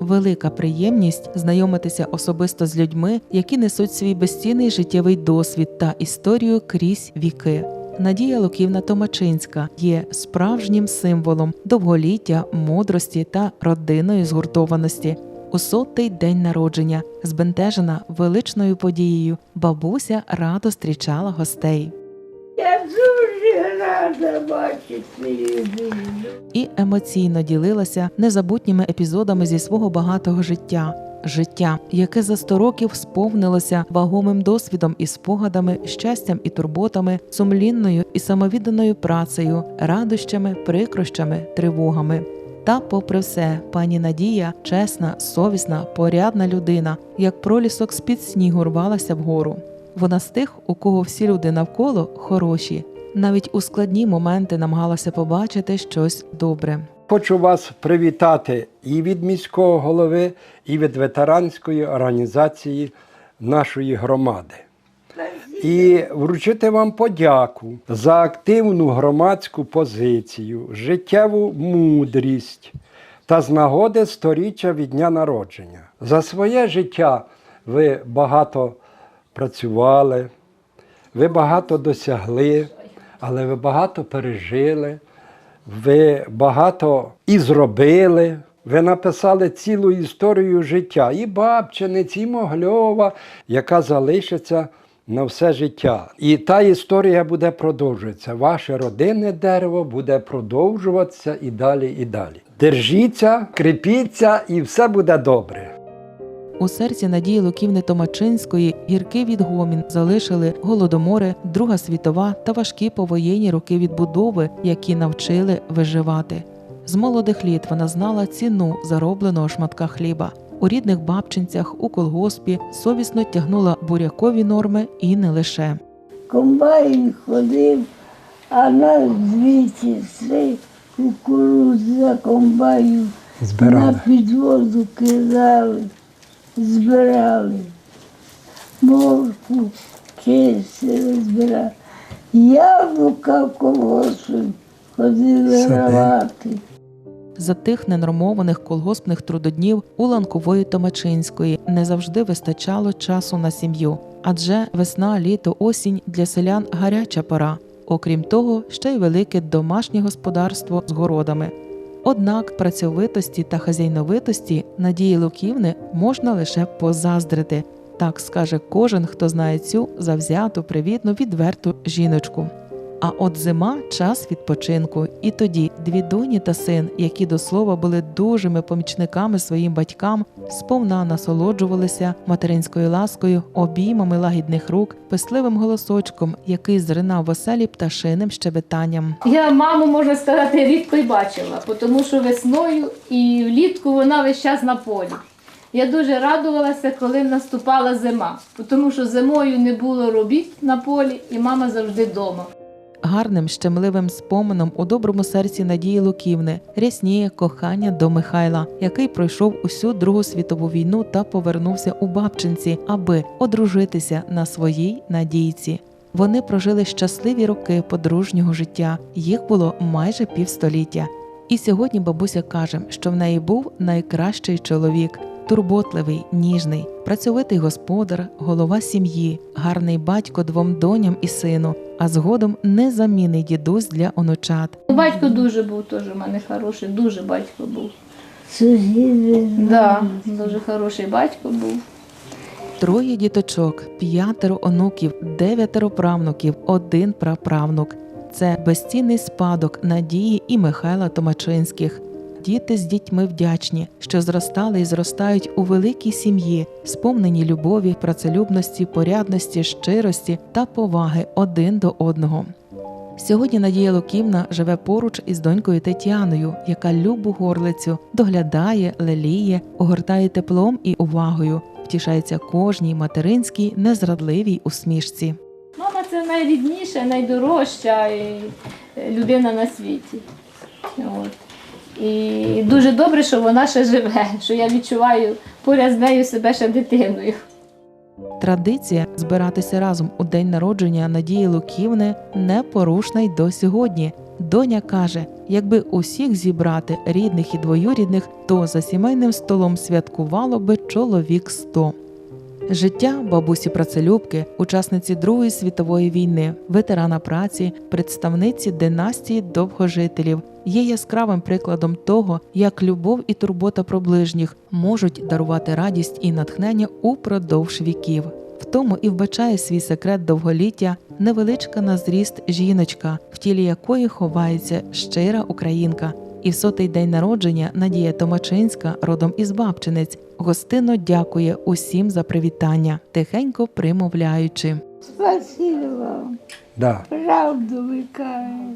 Велика приємність знайомитися особисто з людьми, які несуть свій безцінний життєвий досвід та історію крізь віки. Надія Луківна Томачинська є справжнім символом довголіття, мудрості та родинної згуртованості. У сотий день народження, збентежена величною подією, бабуся радо зустрічала гостей. І емоційно ділилася незабутніми епізодами зі свого багатого життя. Життя, яке за сто років сповнилося вагомим досвідом і спогадами, щастям і турботами, сумлінною і самовідданою працею, радощами, прикрощами, тривогами. Та, попри все, пані Надія, чесна, совісна, порядна людина, як пролісок з-під снігу рвалася вгору. Вона з тих, у кого всі люди навколо хороші, навіть у складні моменти намагалася побачити щось добре. Хочу вас привітати і від міського голови, і від ветеранської організації нашої громади. І вручити вам подяку за активну громадську позицію, життєву мудрість та з нагоди сторіччя від дня народження. За своє життя ви багато працювали, ви багато досягли, але ви багато пережили, ви багато і зробили. Ви написали цілу історію життя і Бабчиниць, і Могльова, яка залишиться на все життя. І та історія буде продовжуватися. Ваше родинне дерево буде продовжуватися і далі, і далі. Держіться, кріпіться, і все буде добре. У серці Надії Луківни Томачинської гіркий відгомін залишили голодомори, Друга світова та важкі повоєнні роки відбудови, які навчили виживати. З молодих літ вона знала ціну заробленого шматка хліба. У рідних бабчинцях у колгоспі совісно тягнула бурякові норми і не лише. Комбайн ходив, а нас звідси йшли кукурудзу за комбайну Збирали. на підводу кидали, збирали. Морку чистили, збирали. Яблука в колгоспі ходили рвати. За тих ненормованих колгоспних трудоднів у Ланкової Томачинської не завжди вистачало часу на сім'ю, адже весна, літо, осінь для селян гаряча пора. Окрім того, ще й велике домашнє господарство з городами. Однак працьовитості та хазяйновитості Надії Луківни можна лише позаздрити. Так скаже кожен, хто знає цю завзяту, привітну, відверту жіночку. А от зима час відпочинку, і тоді дві доні та син, які до слова були дужими помічниками своїм батькам, сповна насолоджувалися материнською ласкою, обіймами лагідних рук, писливим голосочком, який зринав в оселі пташиним щебетанням. Я маму, можна сказати, рідко й бачила, тому що весною і влітку вона весь час на полі. Я дуже радувалася, коли наступала зима, тому що зимою не було робіт на полі, і мама завжди вдома. Гарним щемливим споменом у доброму серці Надії Луківни рясніє кохання до Михайла, який пройшов усю Другу світову війну та повернувся у Бабчинці, аби одружитися на своїй надійці. Вони прожили щасливі роки подружнього життя. Їх було майже півстоліття. І сьогодні бабуся каже, що в неї був найкращий чоловік, турботливий, ніжний, працьовитий господар, голова сім'ї, гарний батько двом доням і сину, а згодом незамінний дідусь для онучат. Батько дуже був теж у мене хороший, дуже батько був. Да, дуже хороший батько був. Троє діточок, п'ятеро онуків, дев'ятеро правнуків, один праправнук. Це безцінний спадок Надії і Михайла Томачинських. Діти з дітьми вдячні, що зростали і зростають у великій сім'ї, сповнені любові, працелюбності, порядності, щирості та поваги один до одного. Сьогодні Надія Луківна живе поруч із донькою Тетяною, яка любу горлицю доглядає, леліє, огортає теплом і увагою, втішається кожній материнській незрадливій усмішці. Мама це найрідніша, найдорожча е, людина на світі. От. І дуже добре, що вона ще живе, що я відчуваю поряд з нею себе ще дитиною. Традиція збиратися разом у день народження Надії Луківни непорушна й до сьогодні. Доня каже, якби усіх зібрати рідних і двоюрідних, то за сімейним столом святкувало би чоловік сто. Життя бабусі працелюбки, учасниці Другої світової війни, ветерана праці, представниці династії довгожителів, є яскравим прикладом того, як любов і турбота про ближніх можуть дарувати радість і натхнення упродовж віків. В тому і вбачає свій секрет довголіття невеличка на зріст жіночка, в тілі якої ховається щира українка. І в сотий день народження Надія Томачинська, родом із Бабчинець, гостинно дякує усім за привітання, тихенько примовляючи. Спасибо вам. Да. Правду ви кажете.